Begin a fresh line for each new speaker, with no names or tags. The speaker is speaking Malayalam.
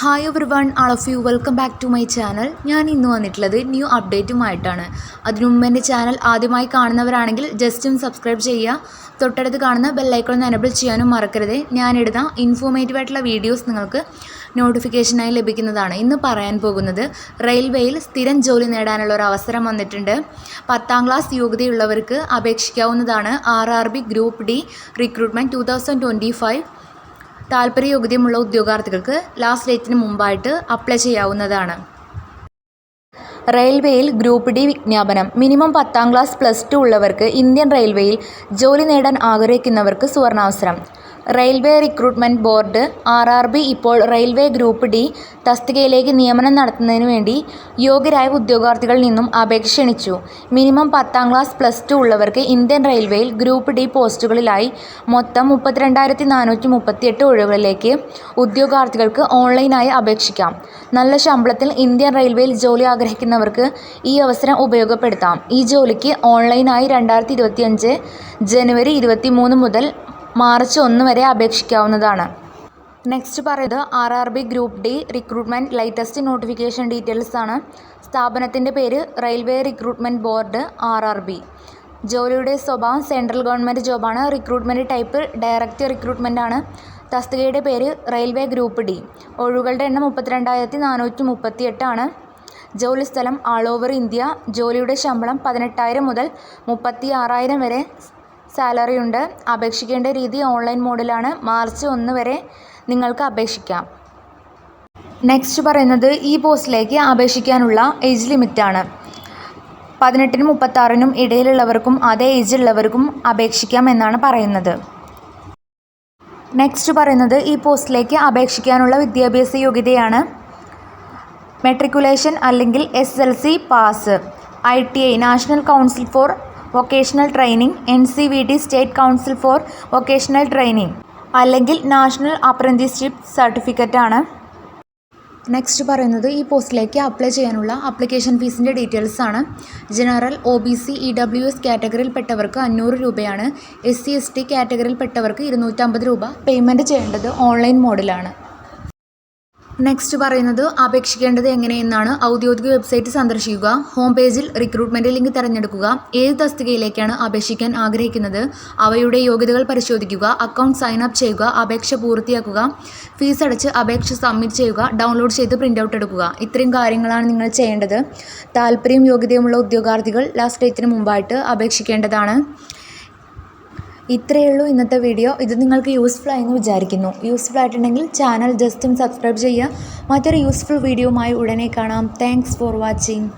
Hi everyone all of you welcome back to my channel ഞാൻ ഇന്ന് വന്നിട്ടുള്ളത് ന്യൂ അപ്ഡേറ്റുമായിട്ടാണ് അതിനു മുമ്പ് എന്റെ ചാനൽ ആദ്യമായി കാണുന്നവരാണെങ്കിൽ ജസ്റ്റ് ഒന്ന് സബ്സ്ക്രൈബ് ചെയ്യുക. തൊട്ടടുത്ത് കാണുന്ന ബെല്ലൈക്കൺ ഒന്ന് എനബിൾ ചെയ്യാനും മറക്കരുത്. ഞാനിടുന്ന ഇൻഫോർമേറ്റീവ് ആയിട്ടുള്ള വീഡിയോസ് നിങ്ങൾക്ക് നോട്ടിഫിക്കേഷനായി ലഭിക്കുന്നതാണ്. ഇന്ന് പറയാൻ പോകുന്നത് റെയിൽവേയിൽ സ്ഥിരം ജോലി നേടാനുള്ള ഒരു അവസരം വന്നിട്ടുണ്ട്. പത്താം ക്ലാസ് യോഗ്യതയുള്ളവർക്ക് അപേക്ഷിക്കാവുന്നതാണ് R R B group D recruitment two thousand twenty five താല്പര്യ യോഗ്യതയുമുള്ള ഉദ്യോഗാർത്ഥികൾക്ക് ലാസ്റ്റ് ഡേറ്റിന് മുമ്പായിട്ട് അപ്ലൈ ചെയ്യാവുന്നതാണ്. റെയിൽവേയിൽ ഗ്രൂപ്പ് ഡി വിജ്ഞാപനം. മിനിമം പത്താം ക്ലാസ് പ്ലസ് ടു ഉള്ളവർക്ക് ഇന്ത്യൻ റെയിൽവേയിൽ ജോലി നേടാൻ ആഗ്രഹിക്കുന്നവർക്ക് സുവർണാവസരം. Railway recruitment board R R B ഇപ്പോൾ റെയിൽവേ ഗ്രൂപ്പ് ഡി തസ്തികയിലേക്ക് നിയമനം നടത്തുന്നതിന് വേണ്ടി യോഗ്യരായ ഉദ്യോഗാർത്ഥികളിൽ നിന്നും അപേക്ഷ ക്ഷണിച്ചു. മിനിമം പത്താം ക്ലാസ് പ്ലസ് ടു ഉള്ളവർക്ക് ഇന്ത്യൻ റെയിൽവേയിൽ ഗ്രൂപ്പ് ഡി പോസ്റ്റുകളിലായി മൊത്തം മുപ്പത്തിരണ്ടായിരത്തി നാനൂറ്റി മുപ്പത്തിയെട്ട് ഒഴിവുകളിലേക്ക് ഉദ്യോഗാർത്ഥികൾക്ക് ഓൺലൈനായി അപേക്ഷിക്കാം. നല്ല ശമ്പളത്തിൽ ഇന്ത്യൻ റെയിൽവേയിൽ ജോലി ആഗ്രഹിക്കുന്നവർക്ക് ഈ അവസരം ഉപയോഗപ്പെടുത്താം. ഈ ജോലിക്ക് ഓൺലൈനായി രണ്ടായിരത്തി ഇരുപത്തിയഞ്ച് ജനുവരി ഇരുപത്തി മൂന്ന് മുതൽ മാർച്ച് ഒന്ന് വരെ അപേക്ഷിക്കാവുന്നതാണ്. നെക്സ്റ്റ് പറയുന്നത് R R B group D recruitment latest notification details ആണ്. സ്ഥാപനത്തിന്റെ പേര് railway recruitment board R R B ജോലിയുടെ സ്വഭാവം സെൻട്രൽ ഗവൺമെന്റ് ജോബാണ് റിക്രൂട്ട്മെന്റ് ടൈപ്പ് ഡയറക്റ്റ് റിക്രൂട്ട്മെന്റ് ആണ്. തസ്തികയുടെ പേര് റെയിൽവേ ഗ്രൂപ്പ് ഡി ഒഴിവുകളുടെ എണ്ണം മുപ്പത്തിരണ്ടായിരത്തി നാനൂറ്റി മുപ്പത്തി എട്ടാണ് ജോലി സ്ഥലം ആൾ ഓവർ ഇന്ത്യ. ജോലിയുടെ ശമ്പളം പതിനെട്ടായിരം മുതൽ മുപ്പത്തി ആറായിരം വരെ സാലറി ഉണ്ട് അപേക്ഷിക്കേണ്ട രീതി ഓൺലൈൻ മോഡിലാണ്. മാർച്ച് ഒന്ന് വരെ നിങ്ങൾക്ക് അപേക്ഷിക്കാം. നെക്സ്റ്റ് പറയുന്നത് ഈ പോസ്റ്റിലേക്ക് അപേക്ഷിക്കാനുള്ള ഏജ് ലിമിറ്റാണ്. പതിനെട്ടിനും മുപ്പത്താറിനും ഇടയിലുള്ളവർക്കും അതേ ഏജ് ഉള്ളവർക്കും അപേക്ഷിക്കാം എന്നാണ് പറയുന്നത്. നെക്സ്റ്റ് പറയുന്നത് ഈ പോസ്റ്റിലേക്ക് അപേക്ഷിക്കാനുള്ള വിദ്യാഭ്യാസ യോഗ്യതയാണ്. മെട്രിക്കുലേഷൻ അല്ലെങ്കിൽ S L C pass. I T I national council for vocational training N C V T state council for vocational training അല്ലെങ്കിൽ നാഷണൽ സർട്ടിഫിക്കറ്റ് ആണ് നെക്സ്റ്റ് പറയുന്നത് ഈ പോസ്റ്റിലേക്ക് അപ്ലൈ ചെയ്യാനുള്ള അപ്ലിക്കേഷൻ ഫീസിന്റെ ഡീറ്റെയിൽസ് ആണ്. General O B C E W S കാറ്റഗറിയിൽപ്പെട്ടവർക്ക് അഞ്ഞൂറ് രൂപയാണ്. എസ് സി എസ് ടി കാറ്റഗറിയിൽപ്പെട്ടവർക്ക് ഇരുന്നൂറ്റമ്പത് രൂപ പേയ്മെന്റ് ചെയ്യേണ്ടത് ഓൺലൈൻ മോഡിലാണ്. നെക്സ്റ്റ് പറയുന്നത് അപേക്ഷിക്കേണ്ടത് എങ്ങനെയെന്നാണ്. ഔദ്യോഗിക വെബ്സൈറ്റ് സന്ദർശിക്കുക. ഹോം പേജിൽ റിക്രൂട്ട്മെന്റ് ലിങ്ക് തിരഞ്ഞെടുക്കുക. ഏത് തസ്തികയിലേക്കാണ് അപേക്ഷിക്കാൻ ആഗ്രഹിക്കുന്നത്? അവയുടെ യോഗ്യതകൾ പരിശോധിക്കുക. അക്കൗണ്ട് സൈൻ അപ്പ് ചെയ്യുക. അപേക്ഷ പൂർത്തിയാക്കുക. ഫീസ് അടച്ച് അപേക്ഷ സബ്മിറ്റ് ചെയ്യുക. ഡൗൺലോഡ് ചെയ്ത് പ്രിന്റ് ഔട്ട് എടുക്കുക. ഇത്രയും കാര്യങ്ങളാണ് നിങ്ങൾ ചെയ്യേണ്ടത്. താല്പര്യം യോഗ്യതയുമുള്ള ഉദ്യോഗാർത്ഥികൾ ലാസ്റ്റ് ഡേറ്റിന് മുമ്പായിട്ട് അപേക്ഷിക്കേണ്ടതാണ്. ഇത്രയേ ഉള്ളൂ ഇന്നത്തെ വീഡിയോ ഇത് നിങ്ങൾക്ക് യൂസ്ഫുൾ ആയെന്ന് വിചാരിക്കുന്നു. യൂസ്ഫുൾ ആയിട്ടുണ്ടെങ്കിൽ ചാനൽ ജസ്റ്റ് ഒന്ന് സബ്സ്ക്രൈബ് ചെയ്യുക. മറ്റൊരു യൂസ്ഫുൾ വീഡിയോയുമായി ഉടനെ കാണാം. Thanks for watching